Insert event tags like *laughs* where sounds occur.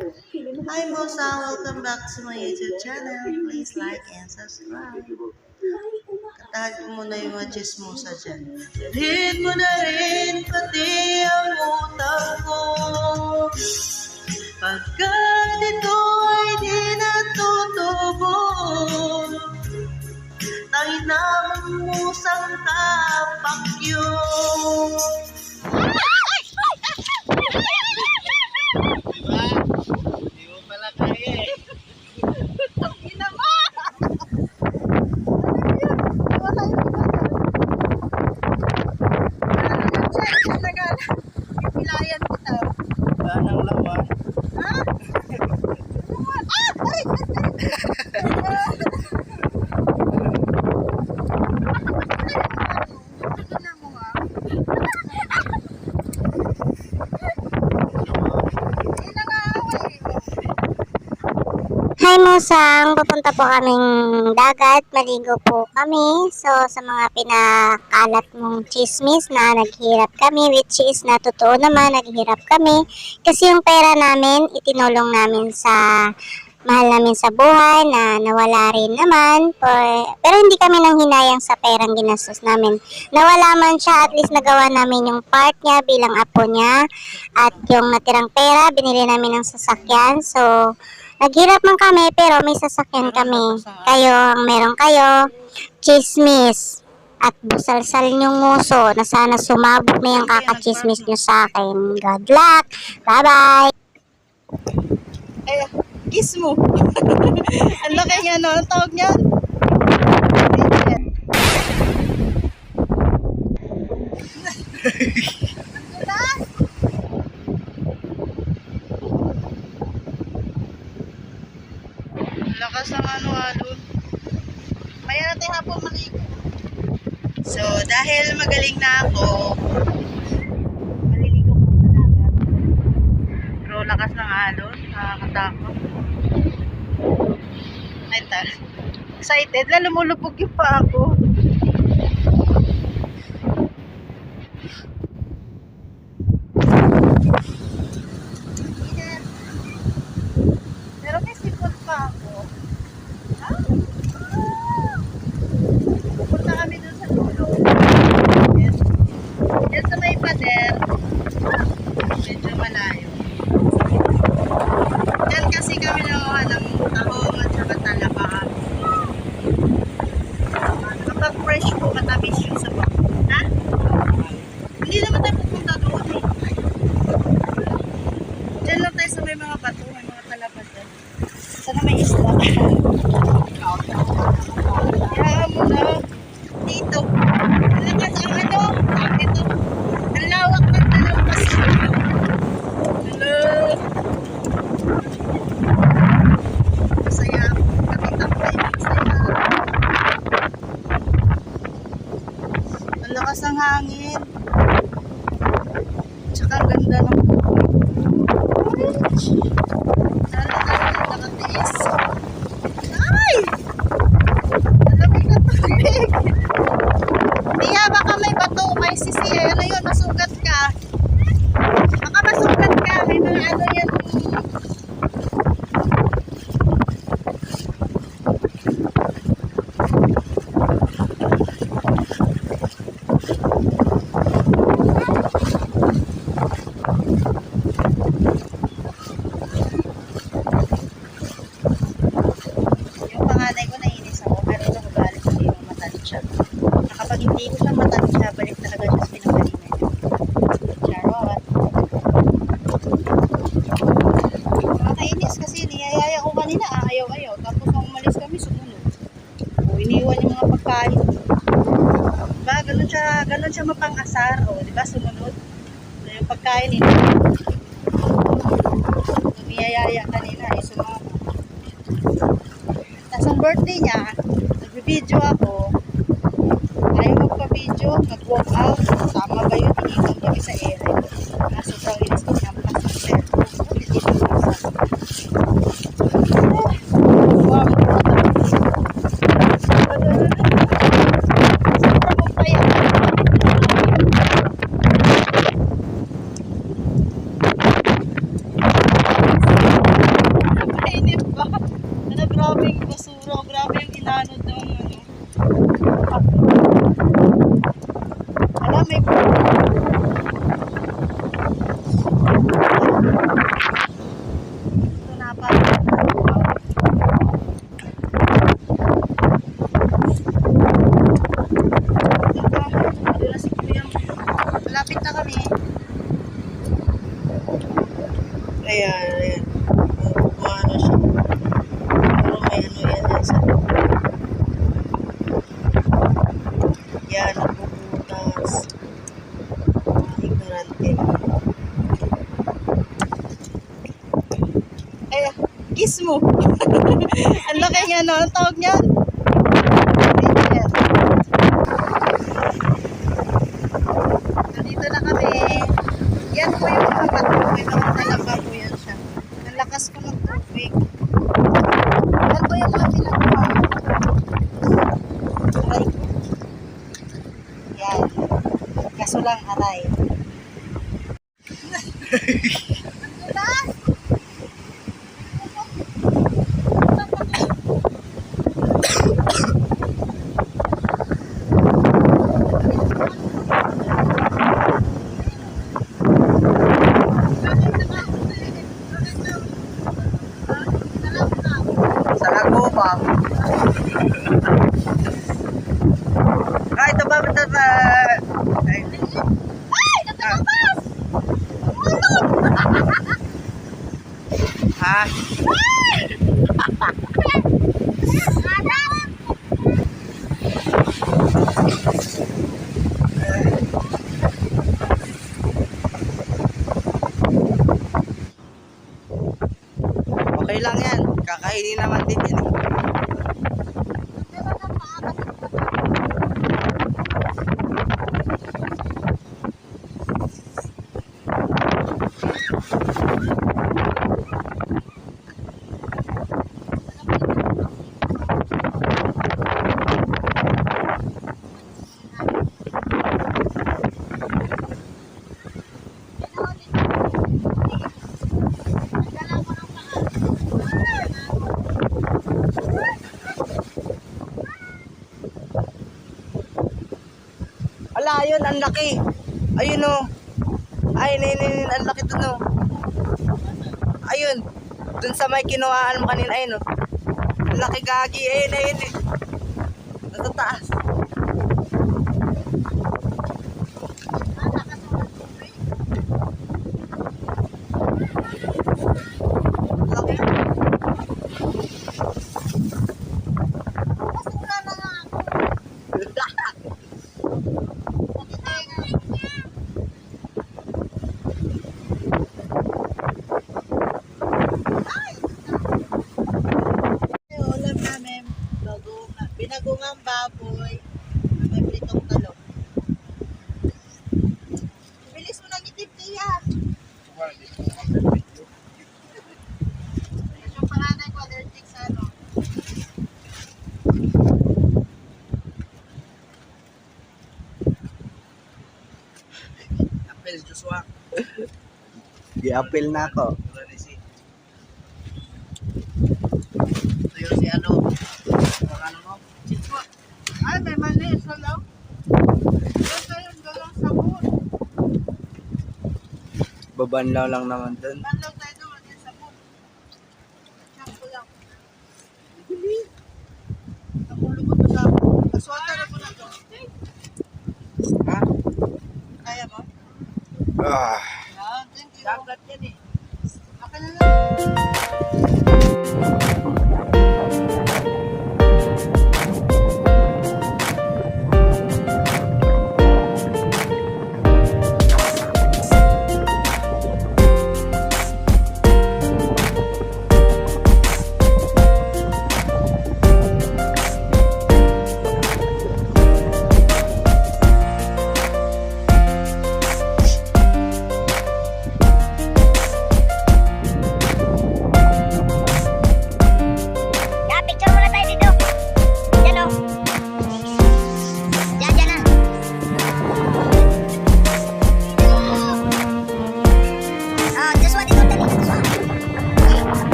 Hi Mosa, welcome back to my YouTube channel. Please like and subscribe. Katahag ko muna yung mga chismosa dyan. Dalhin mo na rin pati ang utang ko. Pagka dito ay di natutubo. Tangin na musang tapak yun. Diba? Hindi mo pala kaya eh. Wala nang laman. Hi Musang, pupunta po kaming dagat, maligo po kami. So sa mga pinakalat mong chismis na naghirap kami, which is na totoo naman, naghirap kami. Kasi yung pera namin, itinulong namin sa mahal namin sa buhay na nawala rin naman. Per- pero hindi kami nang hinayang sa perang ginastos namin. Nawala man siya, at least nagawa namin yung part niya bilang apo niya. At yung natirang pera, binili namin ng sasakyan. So, Naghirap man kami pero may sasakyan kami. Kayo ang meron kayo. Chismis. At busalsal yung nguso na sana sumabog na yung kakachismis nyo sa akin. God luck. Bye-bye. Eh, kiss mo. *laughs* Ang laki nga, no? Ang tawag niyan? Lakas *laughs* ng ano alon. Maya natin hapon maligo. So, dahil magaling na ako, maliligo ko sa dagat. Pero lakas ng alon, nakakatakot. Ay, ta. Excited na lumulubog yung pa ako. Pero may sipot pa ako. Ah! Pupunta kami dun sa dulo. Yes. Yan sa may pader. Medyo malayo. Yan kasi kami nakuha ng tahong at saka talaba. Kapag fresh po, matamis yung sabaw. Ha? Hindi naman tayo pupunta doon eh. Diyan lang tayo sa may mga bato, may mga talaba dyan. Sana may isla. Kaya mo na. Dito. Alam ka sa ano? Dito. Ang lawak ng dalawang pasilyo. Hello. Masaya ako. Nakita ko kayo. Masaya. Ang lakas ng hangin. Tsaka ang ganda ng Sana tayo nakatiis. Ay! Malamig na tubig. Tiya, baka may bato, may sisi. Ano yun, masugat ka. Baka masugat ka. May mga ano yan. Yung panganay ko nainis ako, pero ito ugali ko hindi mo matalit siya. Na kapag hindi ko siya matalit siya, balik talaga siya sa pinagalingan niya. Charot. Nakakainis kasi niyayaya ko kanina, ayaw-ayaw. Tapos nung umalis kami, sumunod. O, iniwan yung mga pagkain. Diba? Ganun siya, ganun siya mapang-asar. O, di ba? Sumunod. So, yung pagkain, iniwan. Nung niyayaya kanina, ay sumama. Tapos ang birthday niya, nag-video ako. Ayaw magpa-video, nag-walk out. Tama ba yun? Iniwan kami sa area. Na sobrang inis ko niya pas ng cellphone. Hindi dito nasa. Wow. Sobrang magpaya. Gizmo. *laughs* Ang laki nga no. Ang tawag niyan? Nandito na kami. Yan po yung mga bato. May mga talaba po yan siya. Ang lakas po ng tubig. Yan po yung mga pinakuha. Aray ko. Yan. Kaso lang aray. Sa *laughs* Ay, ito ba? Ito ba? Ay, Ha? Okay lang yan. Kakainin naman din yan. eh. Ala, ayun, ang laki. Ayun o. Ayun, ayun, ayun, ang laki dun o. Ayun. Dun sa may kinuhaan mo kanina, ayun o. Ang laki gagi. Ayun, ayun. eh. Nasa taas. Laki. Yung ulam namin, bagunga, binagungang baboy, na may pritong talong. Bilis mo nang itip niya. Yung panganay ko, allergic sa ano. Apel, Joshua. Di-apel na ako. Yung si ano. Ang ano mo? Chikwa. Ay, may mali. Isa lang. Ito yung dalang sabon. Babanlaw lang naman dun. Ah.